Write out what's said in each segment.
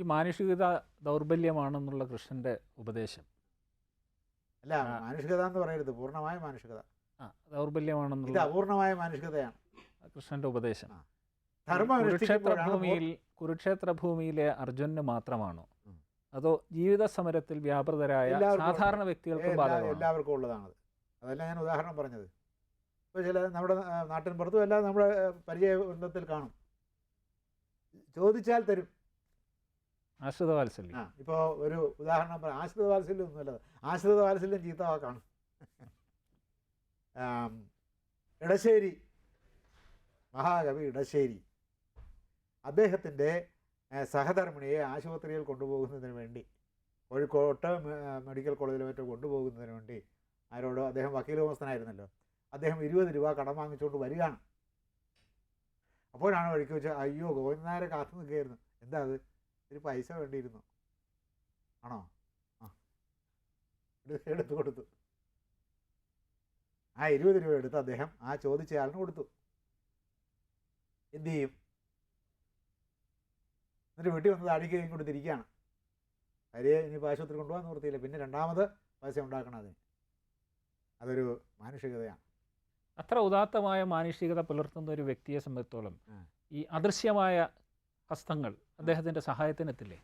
ഈ മാനുഷികത ദൗർബല്യമാണെന്നുള്ള കൃഷ്ണന്റെ ഉപദേശം. അല്ല മാനുഷികത എന്ന് പറയരുത്. പൂർണമായ മാനുഷികത. ആ ദൗർബല്യമാണെന്നുള്ള അപൂർണമായ മാനുഷികതയാണ്. കൃഷ്ണന്റെ ഉപദേശം. കുരുക്ഷേത്ര ഭൂമിയിൽ കുരുക്ഷേത്ര ഭൂമിയിലെ അർജുനന് മാത്രമാണോ? അതോ ജീവിത സമരത്തിൽ വ്യാപൃതരായ സാധാരണ വ്യക്തികൾക്കും എല്ലാവർക്കും ഉള്ളതാണത്. അതല്ല ഞാൻ ഉദാഹരണം പറഞ്ഞത്. ഇപ്പോൾ ചില നമ്മുടെ നാട്ടിൻ പുറത്തും എല്ലാം നമ്മുടെ പരിചയ ബന്ധത്തിൽ കാണും. ചോദിച്ചാൽ തരും. ആശ്രിത വാത്സല്യം ഇപ്പോൾ ഒരു ഉദാഹരണം പറയാം. ആശ്രിത വാത്സല്യം ഒന്നുമല്ല. ആശ്രിത വാത്സല്യം ചീത്ത വാക്കാണ് ഇടശ്ശേരി മഹാകവി ഇടശ്ശേരി അദ്ദേഹത്തിന്റെ സഹധർമ്മിണിയെ ആശുപത്രിയിൽ കൊണ്ടുപോകുന്നതിന് വേണ്ടി കോഴിക്കോട്ട് മെഡിക്കൽ കോളേജിൽ മറ്റോ കൊണ്ടുപോകുന്നതിന് വേണ്ടി ആരോട് അദ്ദേഹം വക്കീൽ ഉടമസ്ഥനായിരുന്നല്ലോ. അദ്ദേഹം ഇരുപത് രൂപ കടം വാങ്ങിച്ചുകൊണ്ട് വരികയാണ്. അപ്പോഴാണ് വഴിക്ക് വെച്ചാൽ അയ്യോ ഗോവിന്ദനാരെ കാത്തു നിൽക്കുകയായിരുന്നു. എന്താ അത്? ഒരു പൈസ വേണ്ടിയിരുന്നു. ആണോ? ആ. എടുത്ത് കൊടുത്തു. ആ ഇരുപത് രൂപ എടുത്ത് അദ്ദേഹം ആ ചോദിച്ച ചോദിച്ചയാളിന് കൊടുത്തു. എന്ത് ചെയ്യും? എന്നിട്ട് വീട്ടിൽ വന്ന് താടിക്ക് കഴിഞ്ഞ് കൊടുത്തിരിക്കുകയാണ് ഭാര്യയെ ഇനിയിപ്പോൾ ആശുപത്രി കൊണ്ടുപോകാൻ നിർത്തിയില്ല പിന്നെ രണ്ടാമത് പൈസ ഉണ്ടാക്കണം അതിന്. അതൊരു മാനുഷികതയാണ്. അത്ര ഉദാത്തമായ മാനുഷികത പുലർത്തുന്ന ഒരു വ്യക്തിയെ സംബന്ധിച്ചോളം ഈ അദൃശ്യമായ ഹസ്തങ്ങൾ അദ്ദേഹത്തിന്റെ സഹായത്തിനെത്തില്ലേ?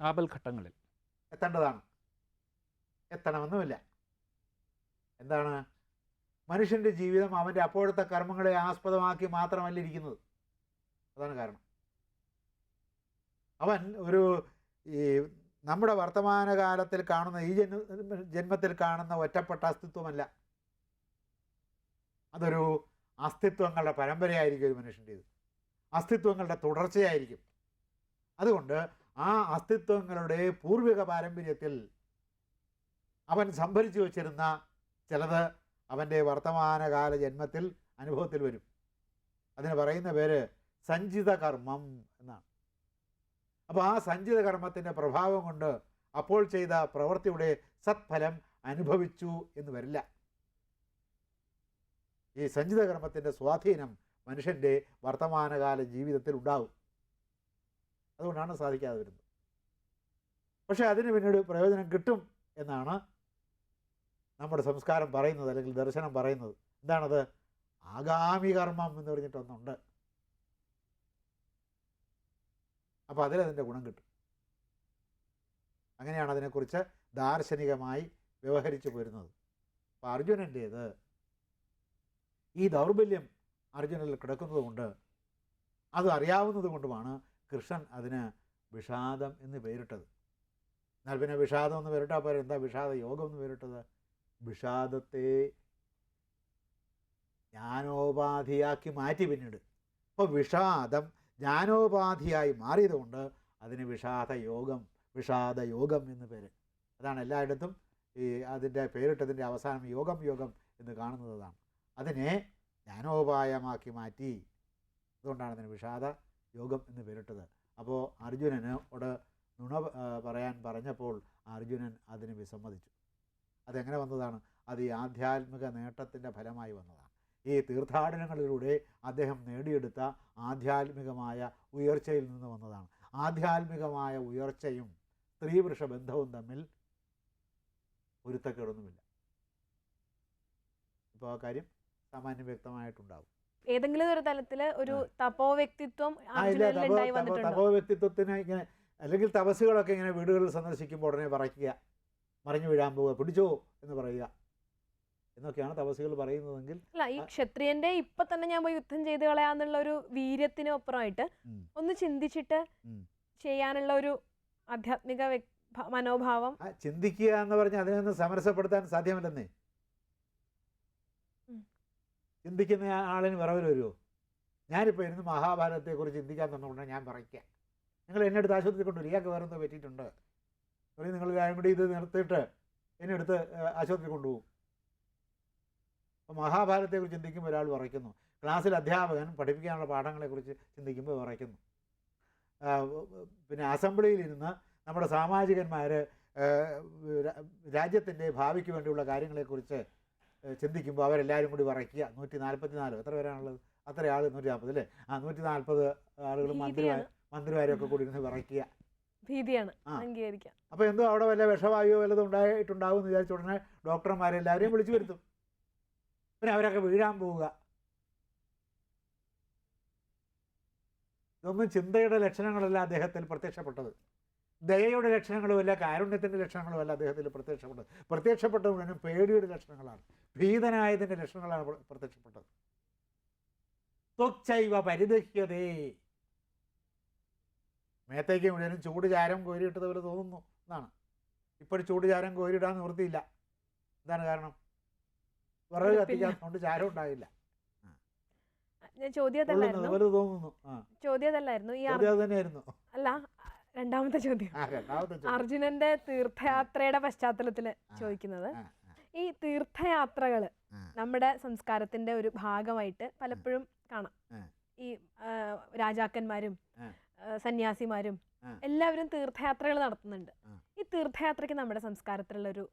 ആപൽഘട്ടങ്ങളിൽ എത്തേണ്ടതാണ്. എത്തണമെന്നുമില്ല. എന്താണ്? മനുഷ്യന്റെ ജീവിതം അവന്റെ അപ്പോഴത്തെ കർമ്മങ്ങളെ ആസ്പദമാക്കി മാത്രമല്ല ഇരിക്കുന്നത്. അതാണ് കാരണം. അവൻ ഒരു ഈ നമ്മുടെ വർത്തമാനകാലത്തിൽ കാണുന്ന ഈ ജന്മ ജന്മത്തിൽ കാണുന്ന ഒറ്റപ്പെട്ട അസ്തിത്വമല്ല. അതൊരു അസ്തിത്വങ്ങളുടെ പരമ്പരയായിരിക്കും ഒരു മനുഷ്യന്റേത് അസ്തിത്വങ്ങളുടെ തുടർച്ചയായിരിക്കും. അതുകൊണ്ട് ആ അസ്തിത്വങ്ങളുടെ പൂർവിക പാരമ്പര്യത്തിൽ അവൻ സംഭരിച്ചു വച്ചിരുന്ന ചിലത് അവന്റെ വർത്തമാനകാല ജന്മത്തിൽ അനുഭവത്തിൽ വരും. അതിന് പറയുന്ന പേര് സഞ്ചിത കർമ്മം എന്നാണ്. അപ്പോൾ ആ സഞ്ചിത കർമ്മത്തിന്റെ പ്രഭാവം കൊണ്ട് അപ്പോൾ ചെയ്ത പ്രവൃത്തിയുടെ സത്ഫലം അനുഭവിച്ചു എന്ന് വരില്ല. ഈ സഞ്ചിത കർമ്മത്തിന്റെ സ്വാധീനം മനുഷ്യന്റെ വർത്തമാനകാല ജീവിതത്തിൽ ഉണ്ടാവും. അതുകൊണ്ടാണ് സാധിക്കാതെ വരുന്നത്. പക്ഷേ അതിന് പിന്നീട് പ്രയോജനം കിട്ടും എന്നാണ് നമ്മുടെ സംസ്കാരം പറയുന്നത് അല്ലെങ്കിൽ ദർശനം പറയുന്നത്. എന്താണത്? ആഗാമി കർമ്മം എന്ന് പറഞ്ഞിട്ടൊന്നുണ്ട് അപ്പോൾ അതിലതിന്റെ ഗുണം കിട്ടും. അങ്ങനെയാണ് അതിനെക്കുറിച്ച് ദാർശനികമായി വ്യവഹരിച്ചു പോരുന്നത്. അപ്പോൾ അർജുനന്റേത് ഈ ദൗർബല്യം അർജുനനിൽ കിടക്കുന്നത് കൊണ്ട് അത് അറിയാവുന്നത് കൊണ്ടുമാണ് കൃഷ്ണൻ അതിന് വിഷാദം എന്ന് പേരിട്ടത്. എന്നാൽ പിന്നെ വിഷാദം എന്ന് പേരിട്ടാൽ പോരെ? എന്താ വിഷാദ യോഗം എന്ന് പേരിട്ടത്? വിഷാദത്തെ ജ്ഞാനോപാധിയാക്കി മാറ്റി പിന്നീട്. അപ്പോൾ വിഷാദം ജ്ഞാനോപാധിയായി മാറിയതുകൊണ്ട് അതിന് വിഷാദ യോഗം വിഷാദ യോഗം എന്ന് പേര്. അതാണ് എല്ലായിടത്തും ഈ അതിന്റെ പേരിട്ടതിന്റെ അവസാനം യോഗം യോഗം എന്ന് കാണുന്നതാണ്. അതിനെ ജ്ഞാനോപായമാക്കി മാറ്റി. അതുകൊണ്ടാണ് അതിന് വിഷാദ യോഗം എന്ന് പേരിട്ടത്. അപ്പോൾ അർജുനനോട് നുണ പറയാൻ പറഞ്ഞപ്പോൾ അർജുനൻ അതിന് വിസമ്മതിച്ചു. അതെങ്ങനെ വന്നതാണ്? അത് ഈ ആധ്യാത്മിക നേട്ടത്തിന്റെ ഫലമായി വന്നതാണ്. ഈ തീർത്ഥാടനങ്ങളിലൂടെ അദ്ദേഹം നേടിയെടുത്ത ആധ്യാത്മികമായ ഉയർച്ചയിൽ നിന്ന് വന്നതാണ്. ആധ്യാത്മികമായ ഉയർച്ചയും സ്ത്രീപുരുഷ ബന്ധവും തമ്മിൽ പൊരുത്തക്കേടൊന്നുമില്ല. ഇപ്പോൾ ആ കാര്യം സാമാന്യം വ്യക്തമായിട്ടുണ്ടാവും. ഏതെങ്കിലും ഒരു തലത്തിൽ ഒരു തപോ വ്യക്തിത്വം തപോ വ്യക്തിത്വത്തിന് ഇങ്ങനെ അല്ലെങ്കിൽ തപസ്സുകളൊക്കെ ഇങ്ങനെ വീടുകളിൽ സന്ദർശിക്കുമ്പോൾ ഉടനെ പറയ്ക്കുക മറിഞ്ഞു വീഴാൻ പോവുക പിടിച്ചോ എന്ന് പറയുക. എന്നൊക്കെയാണ് തപസ്സുകൾ പറയുന്നതെങ്കിൽ അല്ല ഈ ക്ഷത്രിയന്റെ ഇപ്പൊ തന്നെ ഞാൻ പോയി യുദ്ധം ചെയ്ത് കളയാന്നുള്ള ഒരു വീര്യത്തിന് അപ്പുറമായിട്ട് ഉം, ഒന്ന് ചിന്തിച്ചിട്ട് ചെയ്യാനുള്ള ഒരു ആധ്യാത്മിക മനോഭാവം ചിന്തിക്കുക എന്ന് പറഞ്ഞാൽ അതിനൊന്നും സമരസപ്പെടുത്താൻ സാധ്യമല്ലെന്നേ. ചിന്തിക്കുന്ന ആളിന് വിറവൽ വരുമോ? ഞാനിപ്പോൾ ഇരുന്ന് മഹാഭാരതത്തെക്കുറിച്ച് ചിന്തിക്കാൻ തന്നുകൊണ്ട് ഞാൻ പറയ്ക്കാം. നിങ്ങൾ എന്നെ എടുത്ത് ആശുപത്രി കൊണ്ടുവരും ഇയാൾക്ക് വേറെ എന്തോ പറ്റിയിട്ടുണ്ട്. പറയും നിങ്ങൾ കാര്യം കൂടി ഇത് നിർത്തിയിട്ട് എന്നെ എടുത്ത് ആശുപത്രി കൊണ്ടുപോകും. അപ്പോൾ മഹാഭാരതത്തെക്കുറിച്ച് ചിന്തിക്കുമ്പോൾ ഒരാൾ വിറയ്ക്കുന്നു. ക്ലാസ്സിൽ അധ്യാപകൻ പഠിപ്പിക്കാനുള്ള പാഠങ്ങളെക്കുറിച്ച് ചിന്തിക്കുമ്പോൾ വിറയ്ക്കുന്നു. പിന്നെ അസംബ്ലിയിലിരുന്ന് നമ്മുടെ സാമാജികന്മാർ രാജ്യത്തിന്റെ ഭാവിക്ക് വേണ്ടിയുള്ള കാര്യങ്ങളെക്കുറിച്ച് ചിന്തിക്കുമ്പോൾ അവരെല്ലാവരും കൂടി വിറയ്ക്കുക നൂറ്റി നാൽപ്പത്തി നാലോ എത്ര പേരാണുള്ളത്? അത്ര ആൾ നൂറ്റി നാൽപ്പത് അല്ലേ? ആ നൂറ്റി നാൽപ്പത് ആളുകൾ മന്ത്രിമാർ മന്ത്രിമാരെയൊക്കെ മന്ത്രിമാരൊക്കെ കൂടി ഇരുന്ന് വിറയ്ക്കുക ഭീതിയാണ്. അപ്പോൾ എന്തോ അവിടെ വല്ല വിഷവായുവോ വല്ലതും ഉണ്ടായിട്ടുണ്ടാവും എന്ന് വിചാരിച്ച ഉടനെ ഡോക്ടർമാരെല്ലാവരെയും വിളിച്ചു വരുത്തും. പിന്നെ അവരൊക്കെ വീഴാൻ പോവുക. ഇതൊന്നും ചിന്തയുടെ ലക്ഷണങ്ങളല്ല അദ്ദേഹത്തിൽ പ്രത്യക്ഷപ്പെട്ടത്. ദയയുടെ ലക്ഷണങ്ങളുമല്ല കാരുണ്യത്തിന്റെ ലക്ഷണങ്ങളുമല്ല അദ്ദേഹത്തിൽ പ്രത്യക്ഷപ്പെട്ടത്. പ്രത്യക്ഷപ്പെട്ട മുഴുവനും പേടിയുടെ ലക്ഷണങ്ങളാണ്. ഭീതനായതിന്റെ ലക്ഷണങ്ങളാണ് പ്രത്യക്ഷപ്പെട്ടത്. ത്വക്ചൈവ പരിദഹ്യതേ. മേത്തേക്ക് മുഴുവനും ചൂട് ചാരം കോരിയിട്ടത് പോലെ തോന്നുന്നു എന്നാണ്. ഇപ്പോൾ ചൂട് ചാരം കോരിയിടാൻ നിവൃത്തിയില്ല. എന്താണ് കാരണം? വിറക് കത്തിക്കാത്തതുകൊണ്ട് ചാരം ഉണ്ടായില്ല. ഞാൻ ചോദ്യം ചോദ്യം തന്നെയായിരുന്നു. അല്ല രണ്ടാമത്തെ ചോദ്യം. അർജുനന്റെ തീർത്ഥയാത്രയുടെ പശ്ചാത്തലത്തിൽ ചോദിക്കുന്നത് ഈ തീർത്ഥയാത്രകൾ നമ്മുടെ സംസ്കാരത്തിന്റെ ഒരു ഭാഗമായിട്ട് പലപ്പോഴും കാണാം. ഈ രാജാക്കന്മാരും സന്യാസിമാരും എല്ലാവരും തീർത്ഥയാത്രകൾ നടത്തുന്നുണ്ട്. ഈ തീർത്ഥയാത്രയ്ക്ക് നമ്മുടെ സംസ്കാരത്തിലുള്ള ഒരു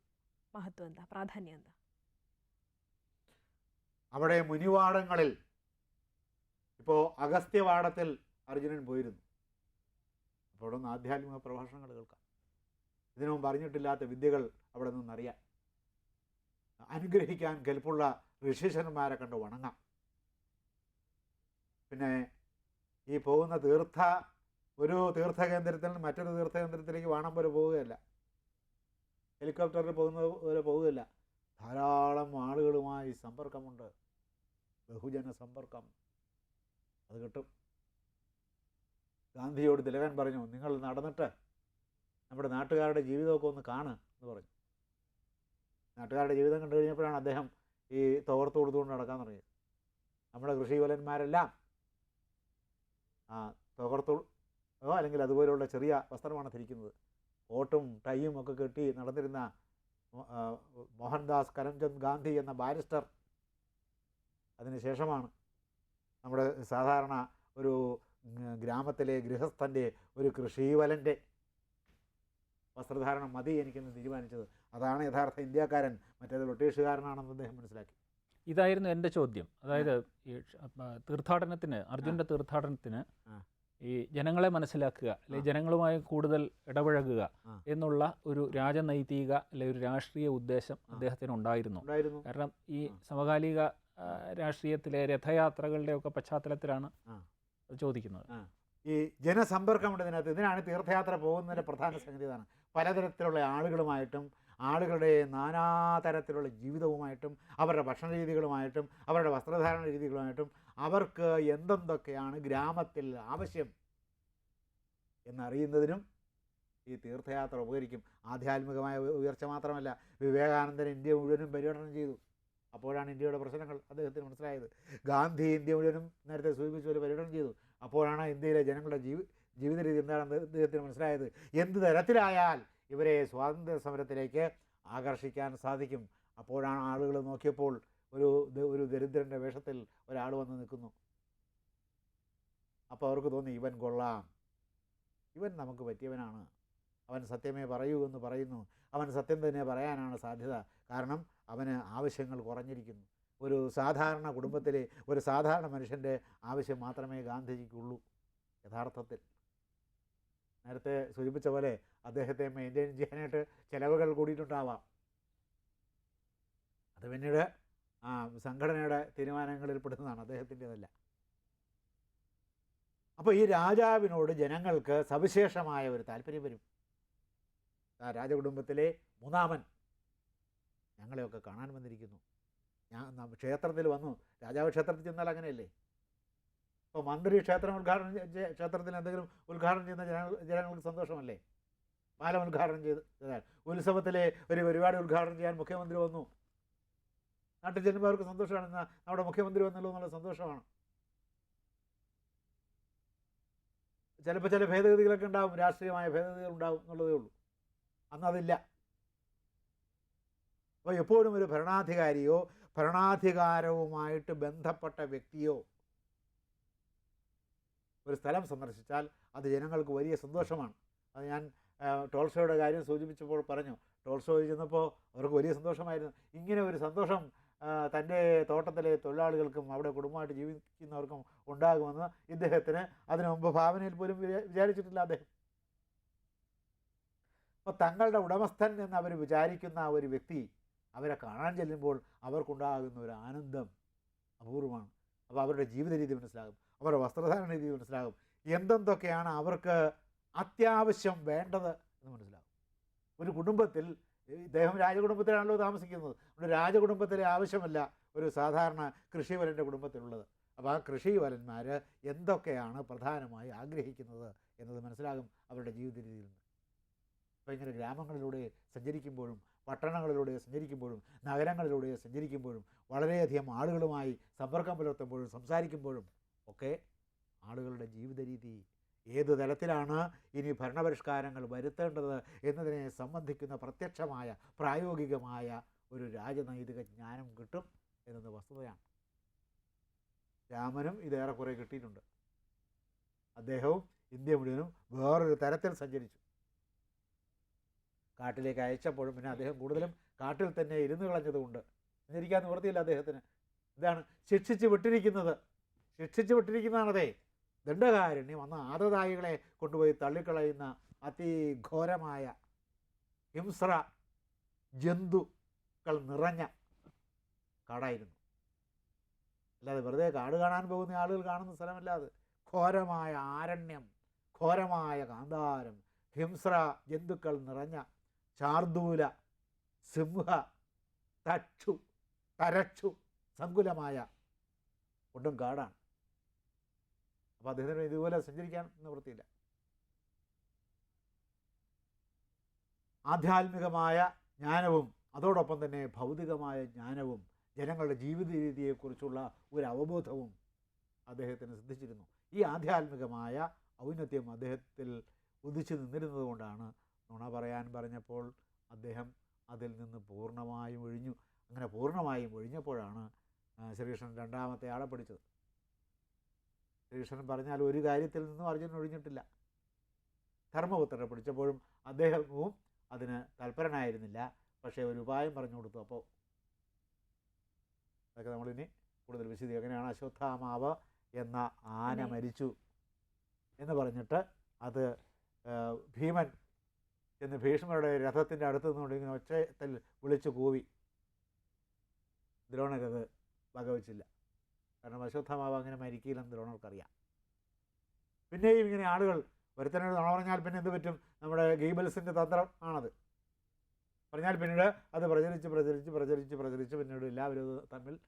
മഹത്വം എന്താ? പ്രാധാന്യം എന്താ? അവിടെ മുനിവാടങ്ങളിൽ ഇപ്പോ അഗസ്ത്യവാടത്തിൽ അർജുനൻ പോയിരുന്നു. നിന്ന് ആധ്യാത്മിക പ്രഭാഷണങ്ങൾ കേൾക്കാം. ഇതിനു മുമ്പ് അറിഞ്ഞിട്ടില്ലാത്ത വിദ്യകൾ അവിടെ നിന്നറിയാം അനുഗ്രഹിക്കാൻ കെൽപ്പുള്ള ഋഷിശന്മാരെ കണ്ട് വണങ്ങാം. പിന്നെ ഈ പോകുന്ന തീർത്ഥ ഒരു തീർത്ഥകേന്ദ്രത്തിൽ നിന്ന് മറ്റൊരു തീർത്ഥകേന്ദ്രത്തിലേക്ക് വാണം പോലെ പോവുകയല്ല. ഹെലികോപ്റ്ററിൽ പോകുന്നത് പോലെ പോവുകയല്ല. ധാരാളം ആളുകളുമായി സമ്പർക്കമുണ്ട്. ബഹുജന സമ്പർക്കം. അത് കിട്ടും. ഗാന്ധിയോട് തിലകൻ പറഞ്ഞു നിങ്ങൾ നടന്നിട്ട് നമ്മുടെ നാട്ടുകാരുടെ ജീവിതമൊക്കെ ഒന്ന് കാണ് എന്ന് പറഞ്ഞു. നാട്ടുകാരുടെ ജീവിതം കണ്ടു കഴിഞ്ഞപ്പോഴാണ് അദ്ദേഹം ഈ തോർത്ത് കൊടുത്തുകൊണ്ട് നടക്കാൻ തുടങ്ങിയത്. നമ്മുടെ കൃഷിവലന്മാരെല്ലാം ആ തോർത്തു അല്ലെങ്കിൽ അതുപോലെയുള്ള ചെറിയ വസ്ത്രമാണ് ധരിക്കുന്നത്. കോട്ടും ടൈയും ഒക്കെ കെട്ടി നടന്നിരുന്ന മോഹൻദാസ് കരംചന്ദ് ഗാന്ധി എന്ന ബാരിസ്റ്റർ അതിനുശേഷമാണ് നമ്മുടെ സാധാരണ ഒരു ഗ്രാമത്തിലെ ഗൃഹസ്ഥന്റെ ഒരു കൃഷിവലന്റെ വസ്ത്രധാരണം മതി എനിക്കെന്ന് തീരുമാനിച്ചത്. അതാണ് യഥാർത്ഥ ഇന്ത്യക്കാരൻ മറ്റേത് ബ്രിട്ടീഷുകാരനാണെന്ന് അദ്ദേഹം മനസ്സിലാക്കി. ഇതായിരുന്നു എന്റെ ചോദ്യം. അതായത് ഈ തീർത്ഥാടനത്തിന് അർജുന്റെ തീർത്ഥാടനത്തിന് ഈ ജനങ്ങളെ മനസ്സിലാക്കുക അല്ലെ ജനങ്ങളുമായി കൂടുതൽ ഇടപഴകുക എന്നുള്ള ഒരു രാജനൈതിക അല്ലെ ഒരു രാഷ്ട്രീയ ഉദ്ദേശം അദ്ദേഹത്തിന് ഉണ്ടായിരുന്നു. കാരണം ഈ സമകാലിക രാഷ്ട്രീയത്തിലെ രഥയാത്രകളുടെ ഒക്കെ പശ്ചാത്തലത്തിലാണ് ചോദിക്കുന്നത്. ഈ ജനസമ്പർക്കമുണ്ട് ഇതിനകത്ത് ഇതിനാണ് തീർത്ഥയാത്ര പോകുന്നതിന്റെ പ്രധാന സംഗതി ഇതാണ്. പലതരത്തിലുള്ള ആളുകളുമായിട്ടും ആളുകളുടെ നാനാതരത്തിലുള്ള ജീവിതവുമായിട്ടും അവരുടെ ഭക്ഷണ രീതികളുമായിട്ടും അവരുടെ വസ്ത്രധാരണ രീതികളുമായിട്ടും അവർക്ക് എന്തെന്തൊക്കെയാണ് ഗ്രാമത്തിൽ ആവശ്യം എന്നറിയുന്നതിനും ഈ തീർത്ഥയാത്ര ഉപകരിക്കും. ആധ്യാത്മികമായ ഉയർച്ച മാത്രമല്ല വിവേകാനന്ദൻ ഇന്ത്യ മുഴുവനും പര്യടനം ചെയ്തു. അപ്പോഴാണ് ഇന്ത്യയുടെ പ്രശ്നങ്ങൾ. അദ്ദേഹത്തിന് മനസ്സിലായത്. ഗാന്ധി ഇന്ത്യ മുഴുവനും നേരത്തെ സൂചിപ്പിച്ച ഒരു പര്യടനം ചെയ്തു. അപ്പോഴാണ് ഇന്ത്യയിലെ ജനങ്ങളുടെ ജീവി ജീവിത രീതി എന്താണെന്ന് അദ്ദേഹത്തിന് മനസ്സിലായത്. എന്ത് തരത്തിലായാൽ ഇവരെ സ്വാതന്ത്ര്യ സമരത്തിലേക്ക് ആകർഷിക്കാൻ സാധിക്കും. അപ്പോഴാണ് ആളുകൾ നോക്കിയപ്പോൾ ഒരു ഒരു ദരിദ്രന്റെ വേഷത്തിൽ ഒരാൾ വന്ന് നിൽക്കുന്നു. അപ്പോൾ അവർക്ക് തോന്നി ഇവൻ കൊള്ളാം. ഇവൻ നമുക്ക് പറ്റിയവനാണ്. അവൻ സത്യമേ പറയൂ എന്ന് പറയുന്നു. അവൻ സത്യം തന്നെ പറയാനാണ് സാധ്യത. കാരണം അവന് ആവശ്യങ്ങൾ കുറഞ്ഞിരിക്കുന്നു. ഒരു സാധാരണ കുടുംബത്തിലെ ഒരു സാധാരണ മനുഷ്യന്റെ ആവശ്യം മാത്രമേ ഗാന്ധിജിക്കുള്ളൂ യഥാർത്ഥത്തിൽ. നേരത്തെ സൂചിപ്പിച്ച പോലെ അദ്ദേഹത്തെ മെയിന്റെയിൻ ചെയ്യാനായിട്ട് ചിലവുകൾ കൂടിയിട്ടുണ്ടാവാം. അത് പിന്നീട് സംഘടനയുടെ തീരുമാനങ്ങളിൽ പെടുന്നതാണ് അദ്ദേഹത്തിന്റെതല്ല. അപ്പോൾ ഈ രാജാവിനോട് ജനങ്ങൾക്ക് സവിശേഷമായ ഒരു താല്പര്യം വരും. രാജകുടുംബത്തിലെ മൂന്നാമൻ ഞങ്ങളെയൊക്കെ കാണാൻ വന്നിരിക്കുന്നു. ഞാൻ ക്ഷേത്രത്തിൽ വന്നു. രാജാവ് ക്ഷേത്രത്തിൽ ചെന്നാൽ അങ്ങനെയല്ലേ? ഇപ്പോൾ മന്ത്രി ക്ഷേത്രം ഉദ്ഘാടനം ക്ഷേത്രത്തിൽ എന്തെങ്കിലും ഉദ്ഘാടനം ചെയ്യുന്ന ജനങ്ങൾ ജനങ്ങൾക്ക് സന്തോഷമല്ലേ? പാലം ഉദ്ഘാടനം ചെയ്ത് ചെയ്താൽ. ഉത്സവത്തിലെ ഒരു പരിപാടി ഉദ്ഘാടനം ചെയ്യാൻ മുഖ്യമന്ത്രി വന്നു. നാട്ടിൽ ചെല്ലുമ്പോൾ അവർക്ക് സന്തോഷമാണ്. എന്നാൽ നമ്മുടെ മുഖ്യമന്ത്രി വന്നല്ലോ എന്നുള്ള സന്തോഷമാണ്. ചിലപ്പോൾ ചില ഭേദഗതികളൊക്കെ ഉണ്ടാവും. രാഷ്ട്രീയമായ ഭേദഗതികൾ ഉണ്ടാവും എന്നുള്ളതേ ഉള്ളൂ. അന്ന് അതില്ല. അപ്പോൾ എപ്പോഴും ഒരു ഭരണാധികാരിയോ ഭരണാധികാരവുമായിട്ട് ബന്ധപ്പെട്ട വ്യക്തിയോ ഒരു സ്ഥലം സന്ദർശിച്ചാൽ അത് ജനങ്ങൾക്ക് വലിയ സന്തോഷമാണ്. അത് ഞാൻ ടോൾസോയുടെ കാര്യം സൂചിപ്പിച്ചപ്പോൾ പറഞ്ഞു. ടോൾസോ ചെന്നപ്പോൾ അവർക്ക് വലിയ സന്തോഷമായിരുന്നു. ഇങ്ങനെ ഒരു സന്തോഷം തന്റെ തോട്ടത്തിലെ തൊഴിലാളികൾക്കും അവിടെ കുടുംബമായിട്ട് ജീവിക്കുന്നവർക്കും ഉണ്ടാകുമെന്ന് ഇദ്ദേഹത്തിന് അതിനു മുമ്പ് ഭാവനയിൽ പോലും വിചാ- വിചാരിച്ചിട്ടില്ല അദ്ദേഹം. അപ്പോൾ തങ്ങളുടെ ഉടമസ്ഥൻ എന്ന് അവർ വിചാരിക്കുന്ന ഒരു വ്യക്തി അവരെ കാണാൻ ചെല്ലുമ്പോൾ അവർക്കുണ്ടാകുന്ന ഒരു ആനന്ദം അപൂർവമാണ്. അപ്പോൾ അവരുടെ ജീവിത രീതി മനസ്സിലാകും അവരുടെ വസ്ത്രധാരണ രീതി മനസ്സിലാകും എന്തെന്തൊക്കെയാണ് അവർക്ക് അത്യാവശ്യം വേണ്ടത് എന്ന് മനസ്സിലാകും. ഒരു കുടുംബത്തിൽ ഇദ്ദേഹം രാജകുടുംബത്തിലാണല്ലോ താമസിക്കുന്നത്. നമ്മുടെ രാജകുടുംബത്തിലെ ആവശ്യമല്ല ഒരു സാധാരണ കൃഷിവലന്റെ കുടുംബത്തിലുള്ളത്. അപ്പോൾ ആ കൃഷിവലന്മാർ എന്തൊക്കെയാണ് പ്രധാനമായി ആഗ്രഹിക്കുന്നത് എന്നത് മനസ്സിലാകും അവരുടെ ജീവിത രീതിയിൽ നിന്ന്. അപ്പോൾ ഇങ്ങനെ ഗ്രാമങ്ങളിലൂടെ സഞ്ചരിക്കുമ്പോഴും പട്ടണങ്ങളിലൂടെ സഞ്ചരിക്കുമ്പോഴും നഗരങ്ങളിലൂടെ സഞ്ചരിക്കുമ്പോഴും വളരെയധികം ആളുകളുമായി സമ്പർക്കം പുലർത്തുമ്പോഴും സംസാരിക്കുമ്പോഴും ഒക്കെ ആളുകളുടെ ജീവിത രീതി ഏത് തലത്തിലാണ് ഇനി ഭരണപരിഷ്കാരങ്ങൾ വരുത്തേണ്ടത് എന്നതിനെ സംബന്ധിക്കുന്ന പ്രത്യക്ഷമായ പ്രായോഗികമായ ഒരു രാജനൈതിക ജ്ഞാനം കിട്ടും എന്നത് വസ്തുതയാണ്. രാമനും ഇതേറെക്കുറെ കിട്ടിയിട്ടുണ്ട്. അദ്ദേഹവും ഇന്ത്യ മുഴുവനും വേറൊരു തരത്തിൽ സഞ്ചരിച്ചു. കാട്ടിലേക്ക് അയച്ചപ്പോഴും പിന്നെ അദ്ദേഹം കൂടുതലും കാട്ടിൽ തന്നെ ഇരുന്ന് കളഞ്ഞതുകൊണ്ട് എന്നിരിക്കാൻ നിവൃത്തിയില്ല അദ്ദേഹത്തിന്. ഇതാണ് ശിക്ഷിച്ച് വിട്ടിരിക്കുന്നത്. ശിക്ഷിച്ച് വിട്ടിരിക്കുന്നതാണതേ. ദണ്ഡകാരുണ്യം അന്ന് ആദതായികളെ കൊണ്ടുപോയി തള്ളിക്കളയുന്ന അതിഘോരമായ ഹിംസ്ര ജന്തുക്കൾ നിറഞ്ഞ കാടായിരുന്നു. അല്ലാതെ വെറുതെ കാട് കാണാൻ പോകുന്ന ആളുകൾ കാണുന്ന സ്ഥലമല്ലാതെ ഘോരമായ ആരണ്യം ഘോരമായ കാന്താരം ഹിംസ്ര ജന്തുക്കൾ നിറഞ്ഞ ചാർദൂല സിംഹ തക്ഷു തരക്ഷു സങ്കുലമായ ഒട്ടും കാടാണ്. അപ്പോൾ അദ്ദേഹത്തിന് ഇതുപോലെ സഞ്ചരിക്കാൻ നിവൃത്തിയില്ല. ആധ്യാത്മികമായ ജ്ഞാനവും അതോടൊപ്പം തന്നെ ഭൗതികമായ ജ്ഞാനവും ജനങ്ങളുടെ ജീവിത രീതിയെക്കുറിച്ചുള്ള ഒരു അവബോധവും അദ്ദേഹത്തിന് സിദ്ധിച്ചിരുന്നു. ഈ ആധ്യാത്മികമായ ഔന്നത്യം അദ്ദേഹത്തിൽ ഉദിച്ചു നിന്നിരുന്നത് കൊണ്ടാണ് നുണ പറയാൻ പറഞ്ഞപ്പോൾ അദ്ദേഹം അതിൽ നിന്ന് പൂർണമായും ഒഴിഞ്ഞു. അങ്ങനെ പൂർണമായും ഒഴിഞ്ഞപ്പോഴാണ് ശ്രീകൃഷ്ണൻ രണ്ടാമത്തെ ആളെ പിടിച്ചത്. ശ്രീകൃഷ്ണൻ പറഞ്ഞാൽ ഒരു കാര്യത്തിൽ നിന്നും അർജുനൻ ഒഴിഞ്ഞിട്ടില്ല. ധർമ്മപുത്രനെ പഠിച്ചപ്പോഴും അദ്ദേഹവും അതിന് തൽപരനായിരുന്നില്ല. പക്ഷേ ഒരു ഉപായം പറഞ്ഞു കൊടുത്തു അപ്പോൾ അതൊക്കെ നമ്മളിനി കൂടുതൽ വിശദീ അങ്ങനെയാണ് അശ്വത്ഥാമാവ് എന്ന ആന മരിച്ചു എന്ന് പറഞ്ഞിട്ട് അത് ഭീമൻ എന്ന് ഭീഷ്മരുടെ രഥത്തിന്റെ അടുത്ത് നിന്നുകൊണ്ട് ഇങ്ങനെ ഒച്ചത്തിൽ വിളിച്ചു കൂവി. ദ്രോണരത് വകവച്ചില്ല. കാരണം അശ്വത്ഥമാവ് അങ്ങനെ മരിക്കില്ലെന്ന് ദ്രോണർക്കറിയാം. പിന്നെയും ഇങ്ങനെ ആളുകൾ ഒരുത്തനോട് നുണ പറഞ്ഞാൽ പിന്നെ എന്ത് പറ്റും? നമ്മുടെ ഗീബൽസിന്റെ തന്ത്രം ആണത്. പറഞ്ഞാൽ പിന്നീട് അത് പ്രചരിച്ച് പ്രചരിച്ച് പ്രചരിച്ച് പ്രചരിച്ച് പിന്നീട് എല്ലാവരും തമ്മിൽ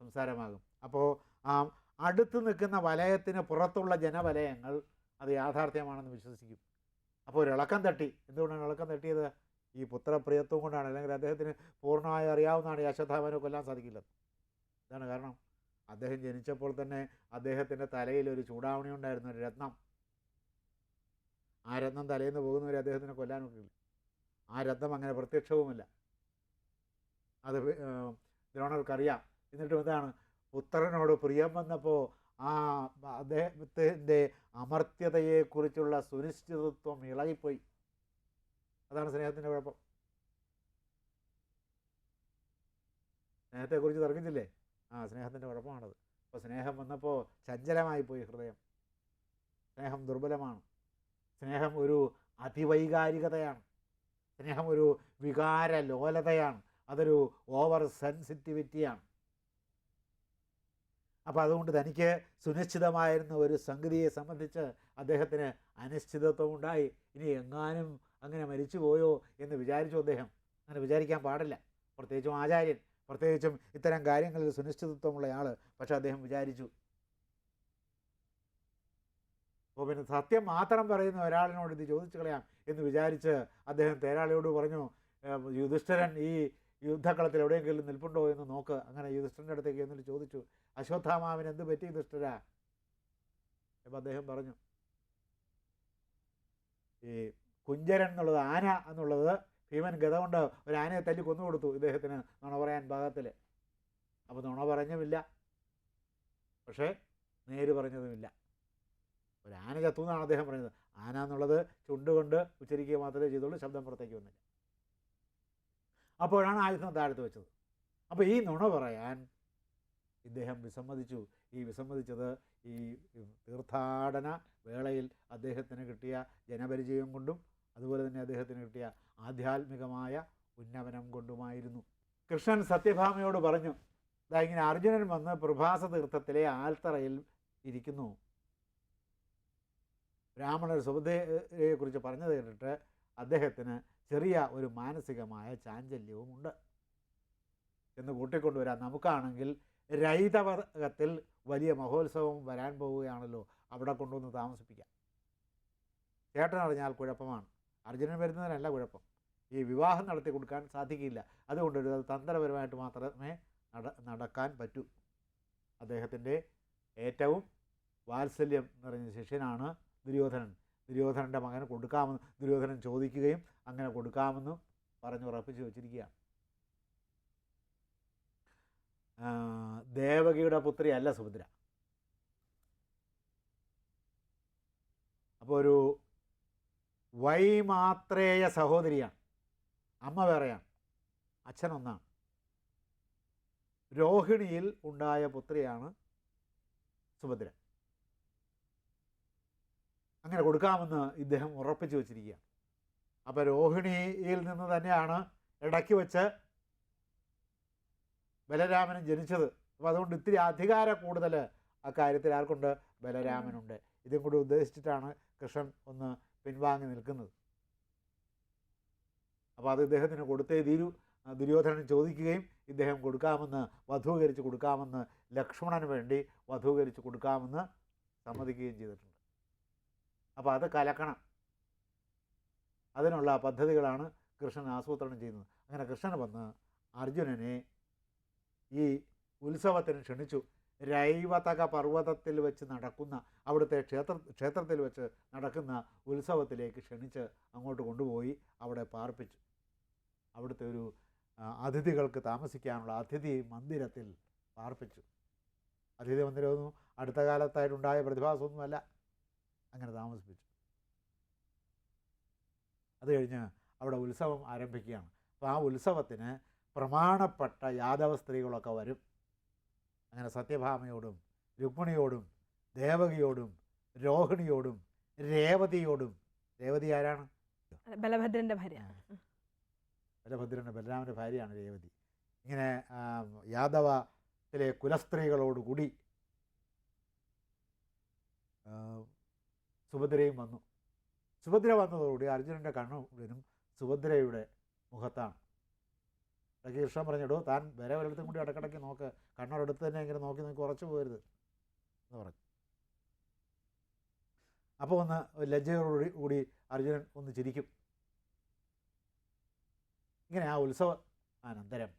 സംസാരമാകും. അപ്പോൾ ആ അടുത്ത് നിൽക്കുന്ന വലയത്തിന് പുറത്തുള്ള ജനവലയങ്ങൾ അത് യാഥാർത്ഥ്യമാണെന്ന് വിശ്വസിക്കും. അപ്പോൾ ഒരു ഇളക്കം തട്ടി. എന്തുകൊണ്ടാണ് ഇളക്കം തട്ടിയത്? ഈ പുത്രപ്രിയത്വം കൊണ്ടാണ്. അല്ലെങ്കിൽ അദ്ദേഹത്തിന് പൂർണമായി അറിയാവുന്നതാണ് അശ്വത്ഥാമനെ കൊല്ലാൻ സാധിക്കില്ല ഇതാണ് കാരണം. അദ്ദേഹം ജനിച്ചപ്പോൾ തന്നെ അദ്ദേഹത്തിന്റെ തലയിൽ ഒരു ചൂടാവണി ഉണ്ടായിരുന്ന ഒരു രത്നം. ആ രത്നം തലയിൽ നിന്ന് പോകുന്നവരെ അദ്ദേഹത്തിനെ കൊല്ലാനൊക്കെ ആ രത്നം അങ്ങനെ പ്രത്യക്ഷവുമില്ല. അത് ദ്രോണർക്കറിയാം. എന്നിട്ടും എന്താണ് പുത്രനോട് പ്രിയം വന്നപ്പോൾ ആ അദ്ദേഹത്തിന്റെ അമർത്യതയെക്കുറിച്ചുള്ള സുനിശ്ചിതത്വം ഇളകിപ്പോയി. അതാണ് സ്നേഹത്തിന്റെ കുഴപ്പം. സ്നേഹത്തെക്കുറിച്ച് തർക്കിച്ചില്ലേ? ആ സ്നേഹത്തിന്റെ കുഴപ്പമാണത്. അപ്പോൾ സ്നേഹം വന്നപ്പോൾ ചഞ്ചലമായി പോയി ഹൃദയം. സ്നേഹം ദുർബലമാണ്. സ്നേഹം ഒരു അതിവൈകാരികതയാണ്. സ്നേഹം ഒരു വികാര ലോലതയാണ് അതൊരു ഓവർ സെൻസിറ്റിവിറ്റിയാണ്. അപ്പോൾ അതുകൊണ്ട് തനിക്ക് സുനിശ്ചിതമായിരുന്ന ഒരു സംഗതിയെ സംബന്ധിച്ച് അദ്ദേഹത്തിന് അനിശ്ചിതത്വം ഉണ്ടായി. ഇനി എങ്ങാനും അങ്ങനെ മരിച്ചു പോയോ എന്ന് വിചാരിച്ചു അദ്ദേഹം. അങ്ങനെ വിചാരിക്കാൻ പാടില്ല. പ്രത്യേകിച്ചും ആചാര്യൻ പ്രത്യേകിച്ചും ഇത്തരം കാര്യങ്ങളിൽ സുനിശ്ചിതത്വമുള്ള ആൾ. പക്ഷെ അദ്ദേഹം വിചാരിച്ചു. അപ്പോൾ പിന്നെ സത്യം മാത്രം പറയുന്ന ഒരാളിനോട് ഇത് ചോദിച്ചു കളയാം എന്ന് വിചാരിച്ച് അദ്ദേഹം തേരാളിയോട് പറഞ്ഞു യുധിഷ്ഠരൻ ഈ യുദ്ധക്കളത്തിൽ എവിടെയെങ്കിലും നിൽപ്പുണ്ടോ എന്ന് നോക്ക്. അങ്ങനെ യുധിഷ്ഠിരന്റെ അടുത്തേക്ക് എന്നിട്ട് ചോദിച്ചു. അശ്വത്ഥാമാവിന് എന്ത് പറ്റി ദുഷ്ടരാ? അപ്പം അദ്ദേഹം പറഞ്ഞു ഈ കുഞ്ചരൻ എന്നുള്ളത് ആന എന്നുള്ളത് ഭീമൻ ഗത കൊണ്ട് ഒരു ആനയെ തല്ലി കൊന്നു കൊടുത്തു ഇദ്ദേഹത്തിന് നുണ പറയാൻ ഭാഗത്തിൽ അപ്പോൾ നുണ പറഞ്ഞുമില്ല. പക്ഷേ നേര് പറഞ്ഞതുമില്ല. ഒരു ആന ചത്തു എന്നാണ് അദ്ദേഹം പറഞ്ഞത് ആന എന്നുള്ളത് ചുണ്ടുകൊണ്ട് ഉച്ചരിക്കുക മാത്രമേ ചെയ്തുള്ളൂ ശബ്ദം പുറത്തേക്ക് വന്നില്ല. അപ്പോഴാണ് ആയുധം താഴത്ത് വെച്ചത്. അപ്പോൾ ഈ നുണ പറയാൻ ഇദ്ദേഹം വിസമ്മതിച്ചു. ഈ വിസമ്മതിച്ചത് ഈ തീർത്ഥാടന വേളയിൽ അദ്ദേഹത്തിന് കിട്ടിയ ജനപരിചയം കൊണ്ടും അതുപോലെ തന്നെ അദ്ദേഹത്തിന് കിട്ടിയ ആധ്യാത്മികമായ ഉന്നമനം കൊണ്ടുമായിരുന്നു. കൃഷ്ണൻ സത്യഭാമയോട് പറഞ്ഞു ഇതാ ഇങ്ങനെ അർജുനൻ വന്ന് പ്രഭാസ തീർത്ഥത്തിലെ ആൽത്തറയിൽ ഇരിക്കുന്നു. ബ്രാഹ്മണർ സുഭദ്രയെക്കുറിച്ച് പറഞ്ഞത് കേട്ടിട്ട് അദ്ദേഹത്തിന് ചെറിയ ഒരു മാനസികമായ ചാഞ്ചല്യവുമുണ്ട്. എന്ന് കൂട്ടിക്കൊണ്ടുവരാം. നമുക്കാണെങ്കിൽ രൈതവർഗത്തിൽ വലിയ മഹോത്സവം വരാൻ പോവുകയാണല്ലോ അവിടെ കൊണ്ടുവന്ന് താമസിപ്പിക്കാം ചേട്ടൻ അറിഞ്ഞാൽ കുഴപ്പമാണ്. അർജുനൻ വരുന്നതിനല്ല കുഴപ്പം. ഈ വിവാഹം നടത്തി കൊടുക്കാൻ സാധിക്കില്ല. അതുകൊണ്ട് ഒരു തന്ത്രപരമായിട്ട് മാത്രമേ നട നടക്കാൻ പറ്റൂ. അദ്ദേഹത്തിന്റെ ഏറ്റവും വാത്സല്യം നിറഞ്ഞ ശിഷ്യനാണ് ദുര്യോധനൻ. ദുര്യോധനന്റെ മകന് കൊടുക്കാമെന്ന് ദുര്യോധനൻ ചോദിക്കുകയും അങ്ങനെ കൊടുക്കാമെന്നും പറഞ്ഞുറപ്പിച്ച് വച്ചിരിക്കുകയാണ് ആ, ദേവകിയുടെ പുത്രി അല്ല സുഭദ്ര. അപ്പോൾ ഒരു വൈമാത്രേയ സഹോദരിയാണ്. അമ്മ വേറെയാണ്. അച്ഛനൊന്നാണ്. രോഹിണിയിൽ ഉണ്ടായ പുത്രിയാണ് സുഭദ്ര. അങ്ങനെ കൊടുക്കാമെന്ന് ഇദ്ദേഹം ഉറപ്പിച്ചു വച്ചിരിക്കുകയാണ്. അപ്പോൾ രോഹിണിയിൽ നിന്ന് തന്നെയാണ് ഇടയ്ക്ക് വെച്ച് ബലരാമനും ജനിച്ചത്. അപ്പോൾ അതുകൊണ്ട് ഇത്തിരി അധികാര കൂടുതൽ കാര്യത്തിൽ ആർക്കുണ്ട് ബലരാമനുണ്ട്. ഇതും കൂടി ഉദ്ദേശിച്ചിട്ടാണ് കൃഷ്ണൻ ഒന്ന് പിൻവാങ്ങി നിൽക്കുന്നത്. അപ്പോൾ അത് ഇദ്ദേഹത്തിന് കൊടുത്തേ തീരൂ. ദുര്യോധനൻ ചോദിക്കുകയും ഇദ്ദേഹം കൊടുക്കാമെന്ന് വധൂകരിച്ച് കൊടുക്കാമെന്ന് ലക്ഷ്മണന് വേണ്ടി വധൂകരിച്ച് കൊടുക്കാമെന്ന് സമ്മതിക്കുകയും ചെയ്തിട്ടുണ്ട്. അപ്പോൾ അത് കലക്കണം. അതിനുള്ള പദ്ധതികളാണ് കൃഷ്ണൻ ആസൂത്രണം ചെയ്യുന്നത്. അങ്ങനെ കൃഷ്ണൻ വന്ന് അർജുനനെ ഈ ഉത്സവത്തിന് ക്ഷണിച്ചു. രൈവതക പർവതത്തിൽ വെച്ച് നടക്കുന്ന അവിടുത്തെ ക്ഷേത്ര ക്ഷേത്രത്തിൽ വെച്ച് നടക്കുന്ന ഉത്സവത്തിലേക്ക് ക്ഷണിച്ച് അങ്ങോട്ട് കൊണ്ടുപോയി അവിടെ പാർപ്പിച്ചു. അവിടുത്തെ ഒരു അതിഥികൾക്ക് താമസിക്കാനുള്ള അതിഥി മന്ദിരത്തിൽ പാർപ്പിച്ചു. അതിഥി മന്ദിരമൊന്നും അടുത്ത കാലത്തായിട്ടുണ്ടായ പ്രതിഭാസമൊന്നുമല്ല. അങ്ങനെ താമസിപ്പിച്ചു. അത് കഴിഞ്ഞ് അവിടെ ഉത്സവം ആരംഭിക്കുകയാണ്. അപ്പോൾ ആ ഉത്സവത്തിന് പ്രമാണപ്പെട്ട യാദവ സ്ത്രീകളൊക്കെ വരും. അങ്ങനെ സത്യഭാമയോടും രുക്മിണിയോടും ദേവകിയോടും രോഹിണിയോടും രേവതിയോടും. രേവതി ആരാണ്? ബലഭദ്രന്റെ ഭാര്യ. ബലഭദ്രന്റെ ബലരാമന്റെ ഭാര്യയാണ് രേവതി. ഇങ്ങനെ യാദവത്തിലെ കുലസ്ത്രീകളോടുകൂടി സുഭദ്രയും വന്നു. സുഭദ്ര വന്നതോടുകൂടി അർജുനന്റെ കണ്ണു മുഴുവനും സുഭദ്രയുടെ മുഖത്താണ്. ഇടയ്ക്ക് കൃഷ്ണൻ പറഞ്ഞിടോ. താൻ വേറെ ഒരിടത്തും കൂടി ഇടക്കിടയ്ക്ക് നോക്ക്. കണ്ണോടടുത്ത് തന്നെ ഇങ്ങനെ നോക്കി നോക്കി കുറച്ച് പോകരുത് എന്ന് പറഞ്ഞു. അപ്പോൾ ഒന്ന് ലജ്ജയോടുകൂടി കൂടി അർജുനൻ ഒന്ന് ചിരിക്കും. ഇങ്ങനെ ആ ഉത്സവ അനന്തരം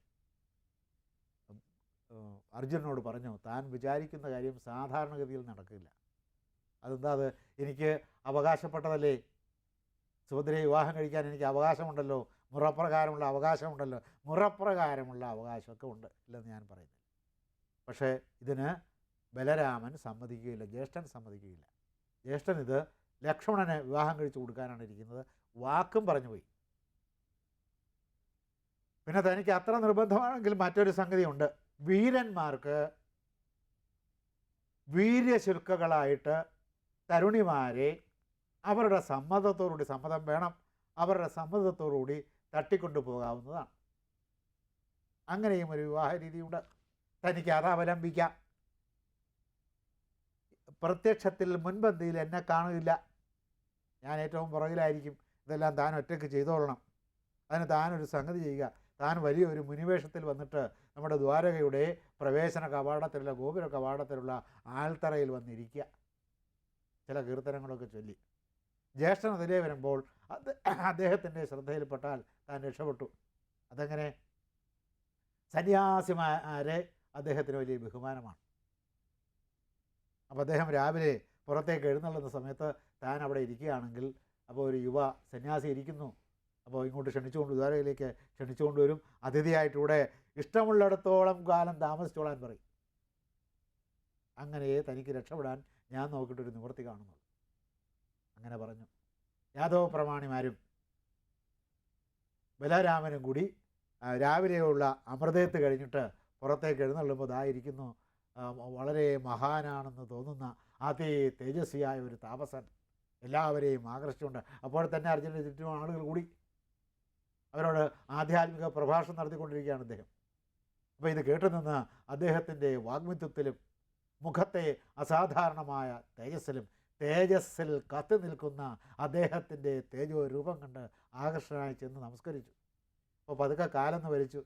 അർജുനനോട് പറഞ്ഞു താൻ വിചാരിക്കുന്ന കാര്യം സാധാരണഗതിയിൽ നടക്കില്ല. അതെന്താ അത്? എനിക്ക് അവകാശപ്പെട്ടതല്ലേ? സുഭദ്രയെ വിവാഹം കഴിക്കാൻ എനിക്ക് അവകാശമുണ്ടല്ലോ. മുറപ്രകാരമുള്ള അവകാശമുണ്ടല്ലോ. മുറപ്രകാരമുള്ള അവകാശമൊക്കെ ഉണ്ട് ഇല്ലെന്ന് ഞാൻ പറയുന്നില്ല. പക്ഷേ ഇതിന് ബലരാമൻ സമ്മതിക്കുകയില്ല ജ്യേഷ്ഠൻ സമ്മതിക്കുകയില്ല. ജ്യേഷ്ഠൻ ഇത് ലക്ഷ്മണനെ വിവാഹം കഴിച്ചു കൊടുക്കാനാണ് ഇരിക്കുന്നത്. വാക്കും പറഞ്ഞു പോയി. പിന്നെ തനിക്ക് അത്ര നിർബന്ധമാണെങ്കിൽ മറ്റൊരു സംഗതിയുണ്ട് വീരന്മാർക്ക് വീര്യശുൽക്കകളായിട്ട് തരുണിമാരെ അവരുടെ സമ്മതത്തോടുകൂടി സമ്മതം വേണം അവരുടെ സമ്മതത്തോടുകൂടി തട്ടിക്കൊണ്ടു പോകാവുന്നതാണ് അങ്ങനെയും ഒരു വിവാഹ രീതിയുണ്ട് തനിക്ക് അത് അവലംബിക്കാം. പ്രത്യക്ഷത്തിൽ മുൻപന്തിയിൽ എന്നെ കാണുകയില്ല. ഞാൻ ഏറ്റവും പുറകിലായിരിക്കും. ഇതെല്ലാം താൻ ഒറ്റയ്ക്ക് ചെയ്തോളണം. അതിന് താനൊരു സംഗതി ചെയ്യുക. താൻ വലിയൊരു മുനിവേഷത്തിൽ വന്നിട്ട് നമ്മുടെ ദ്വാരകയുടെ പ്രവേശന കവാടത്തിലുള്ള ഗോപുര കവാടത്തിലുള്ള ആൽത്തറയിൽ വന്നിരിക്കുക. ചില കീർത്തനങ്ങളൊക്കെ ചൊല്ലി. ജ്യേഷ്ഠൻ വരുമ്പോൾ അത് അദ്ദേഹത്തിന്റെ ശ്രദ്ധയിൽപ്പെട്ടാൽ താൻ രക്ഷപ്പെട്ടു. അതെങ്ങനെ? സന്യാസിമാരെ അദ്ദേഹത്തിന് വലിയ ബഹുമാനമാണ്. അപ്പോൾ അദ്ദേഹം രാവിലെ പുറത്തേക്ക് എഴുന്നള്ളുന്ന സമയത്ത് താൻ അവിടെ ഇരിക്കുകയാണെങ്കിൽ അപ്പോൾ ഒരു യുവ സന്യാസി ഇരിക്കുന്നു. അപ്പോൾ ഇങ്ങോട്ട് ക്ഷണിച്ചുകൊണ്ട് ദ്വാരകയിലേക്ക് ക്ഷണിച്ചുകൊണ്ട് വരും. അതിഥിയായിട്ടിവിടെ ഇഷ്ടമുള്ളിടത്തോളം കാലം താമസിച്ചോളാൻ പറയും. അങ്ങനെ തനിക്ക് രക്ഷപ്പെടാൻ ഞാൻ നോക്കിയിട്ടൊരു നിവൃത്തി കാണുന്നുള്ളൂ അങ്ങനെ പറഞ്ഞു. യാദവ പ്രമാണിമാരും ബലരാമനും കൂടി രാവിലെയുള്ള അമൃതയത്ത് കഴിഞ്ഞിട്ട് പുറത്തേക്ക് എഴുന്നള്ളുമ്പോൾ ഇതായിരിക്കുന്നു വളരെ മഹാനാണെന്ന് തോന്നുന്ന അതി തേജസ്വിയായ ഒരു താപസൻ. എല്ലാവരെയും ആകർഷിച്ചുകൊണ്ട് അപ്പോൾ തന്നെ അർജുനന്റെ ചുറ്റും ആളുകൾ കൂടി. അവരോട് ആധ്യാത്മിക പ്രഭാഷണം നടത്തിക്കൊണ്ടിരിക്കുകയാണ് അദ്ദേഹം. അപ്പോൾ ഇത് കേട്ടുനിന്ന് അദ്ദേഹത്തിന്റെ വാഗ്മിത്വത്തിലും മുഖത്തെ അസാധാരണമായ തേജസ്സിലും തേജസ്സിൽ കത്തി നിൽക്കുന്ന അദ്ദേഹത്തിന്റെ തേജോ രൂപം കണ്ട് ആകർഷകനായി ചെന്ന് നമസ്കരിച്ചു. അപ്പോൾ പതുക്കെ കാലെന്ന് വലിച്ചു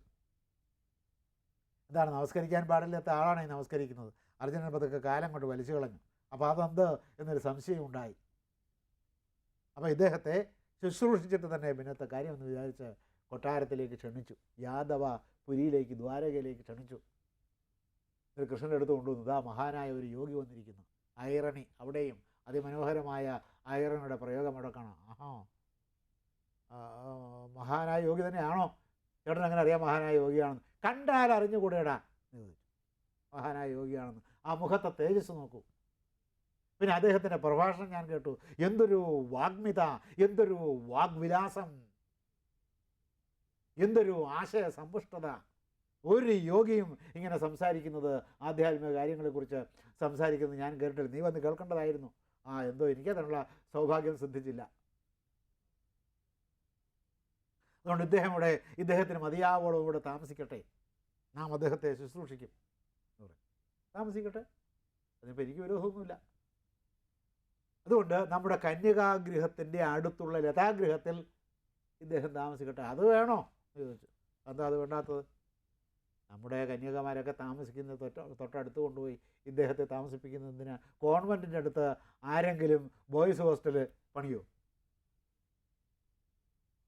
എന്താണ് നമസ്കരിക്കാൻ പാടില്ലാത്ത ആളാണ് ഈ നമസ്കരിക്കുന്നത്. അർജുനൻ പതുക്കെ കാലം കൊണ്ട് വലിച്ചു കളഞ്ഞു. അപ്പോൾ അതെന്ത് എന്നൊരു സംശയം ഉണ്ടായി. അപ്പോൾ ഇദ്ദേഹത്തെ ശുശ്രൂഷിച്ചിട്ട് തന്നെ പിന്നത്തെ കാര്യമെന്ന് വിചാരിച്ച് കൊട്ടാരത്തിലേക്ക് ക്ഷണിച്ചു. യാദവ പുരിയിലേക്ക് ദ്വാരകയിലേക്ക് ക്ഷണിച്ചു. ഒരു കൃഷ്ണന്റെ അടുത്ത് കൊണ്ടുവന്നു. ഇതാ മഹാനായ ഒരു യോഗി വന്നിരിക്കുന്നു. ഐറണി. അവിടെയും അതിമനോഹരമായ ഐറണിയുടെ പ്രയോഗം അവിടെ കാണാം. ആഹാ. മഹാനായ യോഗി തന്നെയാണോ? ചേട്ടൻ അങ്ങനെ അറിയാം മഹാനായ യോഗിയാണെന്ന്. കണ്ടാൽ അറിഞ്ഞുകൂടെടാ മഹാനായ യോഗിയാണെന്ന്. ആ മുഖത്തെ തേജസ് നോക്കൂ. പിന്നെ അദ്ദേഹത്തിന്റെ പ്രഭാഷണം ഞാൻ കേട്ടു. എന്തൊരു വാഗ്മിത എന്തൊരു വാഗ്വിലാസം. എന്തൊരു ആശയ സമ്പുഷ്ടത ഒരു യോഗിയും ഇങ്ങനെ സംസാരിക്കുന്നത് ആധ്യാത്മിക കാര്യങ്ങളെക്കുറിച്ച് സംസാരിക്കുന്നത് ഞാൻ കേട്ടിട്ടില്ല. നീ വന്ന് കേൾക്കേണ്ടതായിരുന്നു. ആ എന്തോ എനിക്കതിനുള്ള സൗഭാഗ്യം സിദ്ധിച്ചില്ല. അതുകൊണ്ട് ഇദ്ദേഹം ഇവിടെ ഇദ്ദേഹത്തിന് മതിയാവോളം ഇവിടെ താമസിക്കട്ടെ. നാം അദ്ദേഹത്തെ ശുശ്രൂഷിക്കും എന്ന് പറയും. താമസിക്കട്ടെ. അതിനിപ്പോൾ എനിക്ക് വിരോധമൊന്നുമില്ല. അതുകൊണ്ട് നമ്മുടെ കന്യകാഗൃഹത്തിന്റെ അടുത്തുള്ള ലതാഗൃഹത്തിൽ ഇദ്ദേഹം താമസിക്കട്ടെ. അത് വേണോ? എന്ന് ചോദിച്ചു. എന്താ അത് വേണ്ടാത്തത്? നമ്മുടെ കന്യകമാരൊക്കെ താമസിക്കുന്ന തൊട്ട തൊട്ടടുത്ത് കൊണ്ടുപോയി ഇദ്ദേഹത്തെ താമസിപ്പിക്കുന്നതിന് കോൺവെന്റിന്റെ അടുത്ത് ആരെങ്കിലും ബോയ്സ് ഹോസ്റ്റൽ പണിയോ?